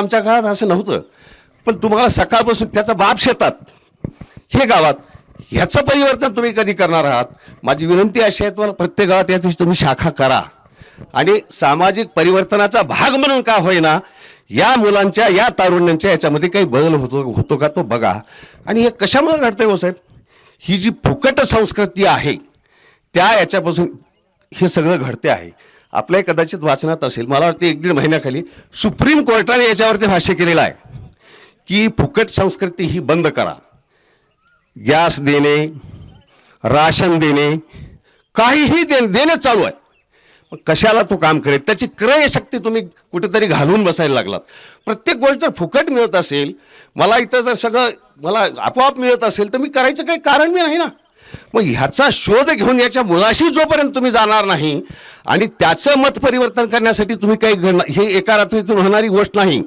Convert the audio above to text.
आमच्या काळात असं नव्हतं. पण तुम्हाला सकाळपासून त्याचा बाप शेतात. हे गावात ह्याचं परिवर्तन तुम्ही कधी करणार आहात? माझी विनंती अशी आहे तुम्हाला प्रत्येक गावात या दिवशी तुम्ही शाखा करा. आणि सामाजिक परिवर्तनाचा भाग म्हणून का होईना या मुलांच्या या तारुण्यांच्या याच्यामध्ये काही बदल होतो होतो का तो बघा. आणि हे कशामुळे घडतंय हो साहेब? ही जी फुकट संस्कृती आहे त्या याच्यापासून हे सगळं घडते आहे. आपल्याही कदाचित वाचनात असेल. मला वाटते एक दीड महिन्याखाली सुप्रीम कोर्टाने याच्यावरती भाष्य केलेलं आहे की फुकट संस्कृती ही बंद करा. गॅस देणे राशन देणे काहीही दे देणं चालू आहे. मग कशाला तो काम करेल? त्याची क्रय शक्ती तुम्ही कुठेतरी घालून बसायला लागलात. प्रत्येक गोष्ट जर फुकट मिळत असेल मला इथं जर सगळं मला आपोआप मिळत असेल तर मी करायचं काही कारण मी नाही ना. मग ह्याचा शोध घेऊन याच्या मुलाशी जोपर्यंत तुम्ही जाणार नाही आणि त्याचं मत परिवर्तन करण्यासाठी तुम्ही काही घडणार हे एका रात्रीतून होणारी गोष्ट नाही.